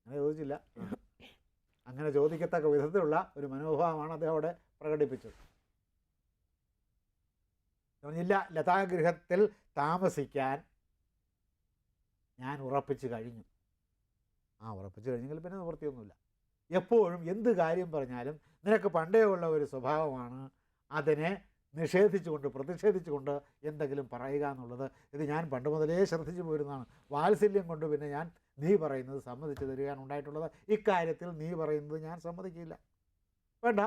അങ്ങനെ ചോദിച്ചില്ല. അങ്ങനെ ചോദിക്കത്തക്ക വിധത്തിലുള്ള ഒരു മനോഭാവമാണ് അദ്ദേഹം അവിടെ പ്രകടിപ്പിച്ചത്. പറഞ്ഞില്ല ലതാഗൃഹത്തിൽ താമസിക്കാൻ ഞാൻ ഉറപ്പിച്ചു കഴിഞ്ഞു. ആ ഉറപ്പിച്ചു കഴിഞ്ഞെങ്കിൽ പിന്നെ നിവൃത്തിയൊന്നുമില്ല. എപ്പോഴും എന്ത് കാര്യം പറഞ്ഞാലും നിനക്ക് പണ്ടേ ഉള്ള ഒരു സ്വഭാവമാണ് അതിനെ നിഷേധിച്ചുകൊണ്ട് പ്രതിഷേധിച്ചുകൊണ്ട് എന്തെങ്കിലും പറയുക എന്നുള്ളത്. ഇത് ഞാൻ പണ്ട് മുതലേ ശ്രദ്ധിച്ചു പോയിരുന്നതാണ്. വാത്സല്യം കൊണ്ട് പിന്നെ ഞാൻ നീ പറയുന്നത് സമ്മതിച്ചു തരികയാണ് ഉണ്ടായിട്ടുള്ളത്. ഇക്കാര്യത്തിൽ നീ പറയുന്നത് ഞാൻ സമ്മതിക്കില്ല. വേണ്ട.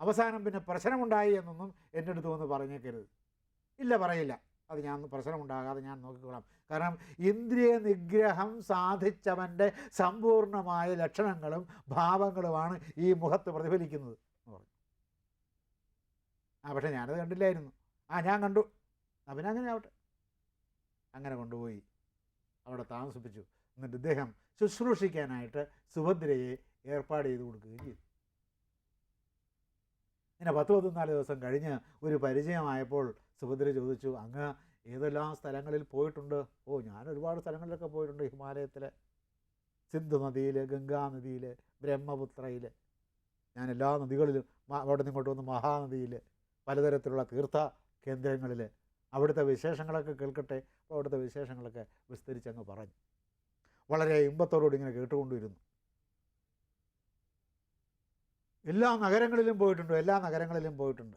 അവസാനം പിന്നെ പ്രശ്നമുണ്ടായി എന്നൊന്നും എന്റെ അടുത്ത് വന്ന് പറഞ്ഞേക്കരുത്. ഇല്ല പറയില്ല. അത് ഞാൻ പ്രശ്നമുണ്ടാകാതെ ഞാൻ നോക്കിക്കോളാം കാരണം ഇന്ദ്രിയ നിഗ്രഹം സാധിച്ചവന്റെ സമ്പൂർണമായ ലക്ഷണങ്ങളും ഭാവങ്ങളുമാണ് ഈ മുഖത്ത് പ്രതിഫലിക്കുന്നത് എന്ന് പറഞ്ഞു. ആ പക്ഷേ ഞാനത് കണ്ടില്ലായിരുന്നു. ആ ഞാൻ കണ്ടു. അപ്പം അങ്ങനെ ആവട്ടെ. അങ്ങനെ കൊണ്ടുപോയി. അവിടെ താമസിപ്പിച്ചു. എന്നിട്ട് ഇദ്ദേഹം ശുശ്രൂഷിക്കാനായിട്ട് സുഭദ്രയെ ഏർപ്പാട് ചെയ്ത് കൊടുക്കുകയും ചെയ്തു. ഇങ്ങനെ പത്ത് പതിനാല് ദിവസം കഴിഞ്ഞ് ഒരു പരിചയമായപ്പോൾ സുഭദ്ര ചോദിച്ചു അങ്ങ് ഏതെല്ലാം സ്ഥലങ്ങളിൽ പോയിട്ടുണ്ട്? ഓ ഞാൻ ഒരുപാട് സ്ഥലങ്ങളിലൊക്കെ പോയിട്ടുണ്ട് ഹിമാലയത്തിൽ സിന്ധു നദിയിൽ ഗംഗാനദിയിൽ ബ്രഹ്മപുത്രയിൽ ഞാൻ എല്ലാ നദികളിലും അവിടെ നിന്ന് ഇങ്ങോട്ട് വന്ന് മഹാനദിയിൽ പലതരത്തിലുള്ള തീർത്ഥ കേന്ദ്രങ്ങളിൽ അവിടുത്തെ വിശേഷങ്ങളൊക്കെ കേൾക്കട്ടെ അപ്പോൾ അവിടുത്തെ വിശേഷങ്ങളൊക്കെ വിസ്തരിച്ചങ്ങ് പറഞ്ഞു. വളരെ ഇമ്പത്തോടുകൂടി ഇങ്ങനെ കേട്ടുകൊണ്ടിരുന്നു. എല്ലാ നഗരങ്ങളിലും പോയിട്ടുണ്ട് എല്ലാ നഗരങ്ങളിലും പോയിട്ടുണ്ട്.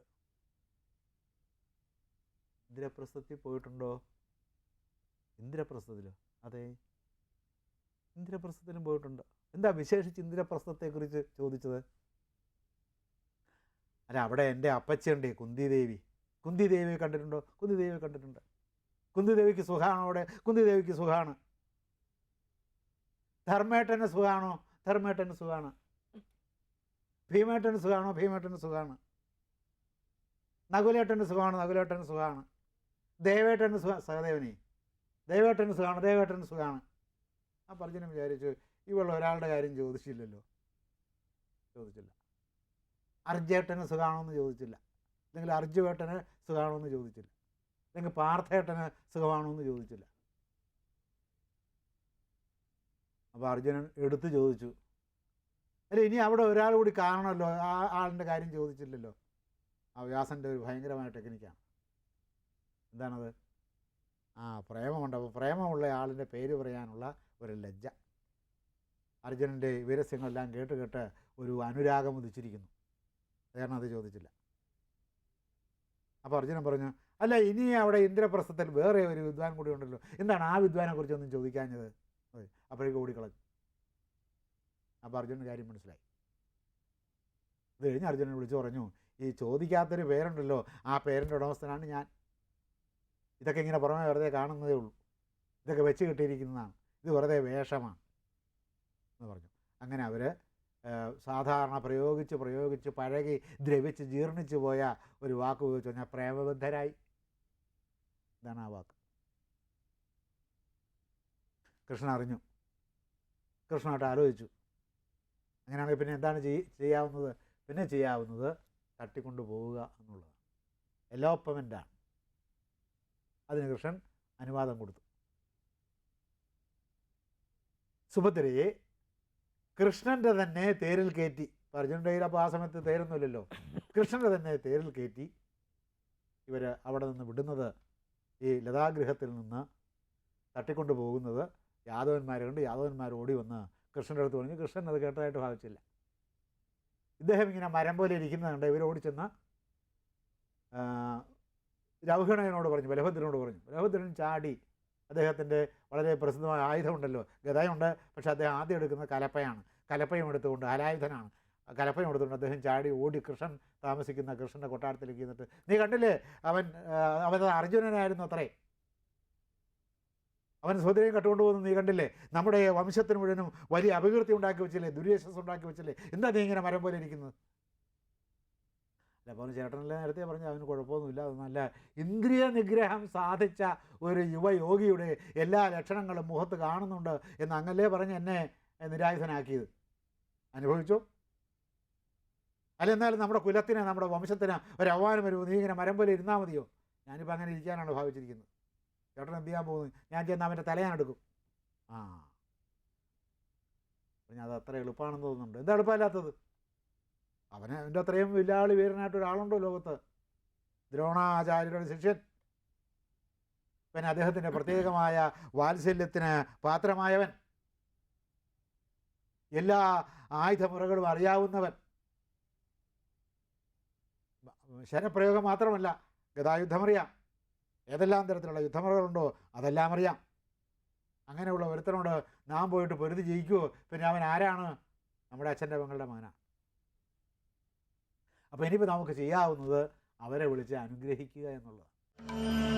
ഇന്ദ്രപ്രസ്ഥത്തിൽ പോയിട്ടുണ്ടോ? ഇന്ദ്രപ്രസ്ഥത്തിലോ? അതെ. ഇന്ദ്രപ്രസ്ഥത്തിലും പോയിട്ടുണ്ട്. എന്താ വിശേഷിച്ച് ഇന്ദ്രപ്രസ്ഥത്തെക്കുറിച്ച് ചോദിച്ചത്? അല്ല അവിടെ എന്റെ അപ്പച്ചയുണ്ട് കുന്തിദേവി. കുന്തിദേവിയെ കണ്ടിട്ടുണ്ടോ? കുന്തിദേവിയെ കണ്ടിട്ടുണ്ട്. കുന്തിദേവിക്ക് സുഖാണോ അവിടെ? കുന്തിദേവിക്ക് സുഖമാണ് ധർമ്മേട്ടന് സുഖാണോ? ധർമ്മേട്ടന് സുഖമാണ് ഭീമേട്ടന് സുഖാണോ? ഭീമേട്ടന് സുഖമാണ് നകുലേട്ടന് സുഖമാണ് നകുലേട്ടന് സുഖമാണ് ദേവേട്ടന് സുഖ സഹദേവനെ ദേവേട്ടന് സുഖമാണ് ദേവേട്ടന് സുഖമാണ് ആ പറഞ്ഞു വിചാരിച്ചു ഇവിടെ ഒരാളുടെ കാര്യം ചോദിച്ചില്ലല്ലോ. ചോദിച്ചില്ല. അർജേട്ടന് സുഖാണോ എന്ന് ചോദിച്ചില്ല. അല്ലെങ്കിൽ അർജുവേട്ടന് സുഖാണോ എന്ന് ചോദിച്ചില്ല. അല്ലെങ്കിൽ പാർത്ഥേട്ടന് സുഖമാണോ എന്ന് ചോദിച്ചില്ല. അപ്പോൾ അർജുനൻ എടുത്തു ചോദിച്ചു. അല്ല ഇനി അവിടെ ഒരാൾ കൂടി കാണണമല്ലോ? ആ ആളിന്റെ കാര്യം ചോദിച്ചില്ലല്ലോ? ആ വ്യാസന്റെ ഒരു ഭയങ്കരമായ ടെക്നിക്കാണ്. എന്താണത്? ആ പ്രേമമുണ്ട്. അപ്പോൾ പ്രേമമുള്ള ആളിന്റെ പേര് പറയാനുള്ള ഒരു ലജ്ജ. അർജുനന്റെ വീരസ്യങ്ങളെല്ലാം കേട്ട് കേട്ട് ഒരു അനുരാഗം ഉദിച്ചിരിക്കുന്നു. കാരണം അത് ചോദിച്ചില്ല. അപ്പോൾ അർജുനൻ പറഞ്ഞു അല്ല ഇനി അവിടെ ഇന്ദ്രപ്രസ്ഥത്തിൽ വേറെ ഒരു വിദ്വാൻ കൂടി ഉണ്ടല്ലോ. എന്താണ് ആ വിദ്വാനെ കുറിച്ചൊന്നും ചോദിക്കാഞ്ഞത്? അപ്പോഴേക്കും ഓടിക്കളഞ്ഞു. അപ്പോൾ അർജുനൻ കാര്യം മനസ്സിലായി. ഇത് കഴിഞ്ഞ് അർജുനൻ വിളിച്ചു പറഞ്ഞു ഈ ചോദിക്കാത്തൊരു പേരുണ്ടല്ലോ ആ പേരിന്റെ ഉടമസ്ഥനാണ് ഞാൻ. ഇതൊക്കെ ഇങ്ങനെ പുറമെ വെറുതെ കാണുന്നതേ ഉള്ളൂ. ഇതൊക്കെ വെച്ച് കിട്ടിയിരിക്കുന്നതാണ്. ഇത് വെറുതെ വേഷമാണ്. എന്ന് പറഞ്ഞു. അങ്ങനെ അവർ സാധാരണ പ്രയോഗിച്ച് പ്രയോഗിച്ച് പഴകി ദ്രവിച്ച് ജീർണിച്ചു പോയ ഒരു വാക്ക് ഉപയോഗിച്ച് പറഞ്ഞാൽ പ്രേമബദ്ധരായി. ഇതാണ് ആ വാക്ക്. കൃഷ്ണൻ അറിഞ്ഞു. കൃഷ്ണനായിട്ട് ആലോചിച്ചു. അങ്ങനെയാണെങ്കിൽ പിന്നെ എന്താണ് ചെയ് ചെയ്യാവുന്നത്? പിന്നെ ചെയ്യാവുന്നത് തട്ടിക്കൊണ്ടു പോവുക എന്നുള്ളതാണ്. എലോപ്പമെന്റാണ് അതിന് കൃഷ്ണൻ അനുവാദം കൊടുത്തു. സുഭദ്രയെ കൃഷ്ണന്റെ തന്നെ തേരിൽ കയറ്റി. അർജുനന്റെ കയ്യിൽ അപ്പോൾ ആ സമയത്ത് തേരൊന്നുമില്ലല്ലോ. കൃഷ്ണന്റെ തന്നെ തേരിൽ കയറ്റി ഇവർ അവിടെ നിന്ന് വിടുന്നത് ഈ ലതാഗൃഹത്തിൽ നിന്ന് തട്ടിക്കൊണ്ടു പോകുന്നത് യാദവന്മാരെ കൊണ്ട് യാദവന്മാർ ഓടി വന്ന് കൃഷ്ണന്റെ അടുത്ത് പറഞ്ഞു കൃഷ്ണൻ അത് കേട്ടതായിട്ട് ഭാവിച്ചില്ല. ഇദ്ദേഹം ഇങ്ങനെ മരം പോലെ ഇരിക്കുന്നത് കണ്ട് ഇവർ ഓടിച്ചെന്ന് രഘുഗണനോട് പറഞ്ഞു ബലഭദ്രനോട് പറഞ്ഞു. ബലഭദ്രൻ ചാടി അദ്ദേഹത്തിന്റെ വളരെ പ്രസിദ്ധമായ ആയുധമുണ്ടല്ലോ ഗതയുണ്ട് പക്ഷേ അദ്ദേഹം ആദ്യം എടുക്കുന്നത് കലപ്പയാണ്. കലപ്പയും എടുത്തുകൊണ്ട് ഹലായുധനാണ് കലപ്പയും എടുത്തുകൊണ്ട് അദ്ദേഹം ചാടി ഓടി കൃഷ്ണൻ താമസിക്കുന്ന കൃഷ്ണന്റെ കൊട്ടാരത്തിലേക്ക് എന്നിട്ട് നീ കണ്ടില്ലേ? അവൻ അവനത് അർജുനനായിരുന്നു അത്രേ. അവൻ സ്വതന്ത്രം കട്ടുകൊണ്ടുപോകുന്നു നീ കണ്ടില്ലേ? നമ്മുടെ വംശത്തിന് മുഴുവനും വലിയ അപകീർത്തി ഉണ്ടാക്കി വെച്ചില്ലേ? ദുര്യശസ് ഉണ്ടാക്കി വെച്ചില്ലേ? എന്താ നീ ഇങ്ങനെ മരം പോലെ ഇരിക്കുന്നത്? അല്ല അപ്പോൾ ചേട്ടനല്ലേ നേരത്തെ പറഞ്ഞു അവന് കുഴപ്പമൊന്നുമില്ല അത് നല്ല ഇന്ദ്രിയ നിഗ്രഹം സാധിച്ച ഒരു യുവയോഗിയുടെ എല്ലാ ലക്ഷണങ്ങളും മുഖത്ത് കാണുന്നുണ്ട് എന്ന് അങ്ങല്ലേ പറഞ്ഞ് എന്നെ നിരായുധനാക്കിയത്. അനുഭവിച്ചു? അല്ല എന്നാലും നമ്മുടെ കുലത്തിന് നമ്മുടെ വംശത്തിന് ഒരു അവമാനം വരുമോ നീ ഇങ്ങനെ മരം പോലെ ഇരുന്നാൽ മതിയോ? ഞാനിപ്പോൾ അങ്ങനെ ഇരിക്കാനാണ് ഭാവിച്ചിരിക്കുന്നത്? ചേട്ടൻ എന്ത് ചെയ്യാൻ പോകുന്നു? ഞാൻ ചെന്ന് അവന്റെ തലയാണെടുക്കും ആ. അപ്പം അത് അത്ര എളുപ്പമാണെന്ന് തോന്നുന്നുണ്ട്. എന്താ എളുപ്പമില്ലാത്തത്? അവന് അവന്റെ അത്രയും വില്ലാളി വീരനായിട്ട് ഒരാളുണ്ടോ ലോകത്ത്? ദ്രോണാചാര്യരുടെ ശിഷ്യൻ. പിന്നെ അദ്ദേഹത്തിന്റെ പ്രത്യേകമായ വാത്സല്യത്തിന് പാത്രമായവൻ. എല്ലാ ആയുധമുറകളും അറിയാവുന്നവൻ. ശരപ്രയോഗം മാത്രമല്ല ഗതായുദ്ധമറിയാം ഏതെല്ലാം തരത്തിലുള്ള യുദ്ധമുറകളുണ്ടോ അതെല്ലാം അറിയാം അങ്ങനെയുള്ള ഒരുത്തനോട് നാം പോയിട്ട് പൊരുതി ജയിക്കുമോ പിന്നെ അവൻ ആരാണ്? നമ്മുടെ അച്ഛന്റെ മകളുടെ മകനാണ് അപ്പോൾ ഇനിയിപ്പോൾ നമുക്ക് ചെയ്യാവുന്നത് അവരെ വിളിച്ച് അനുഗ്രഹിക്കുക എന്നുള്ളത്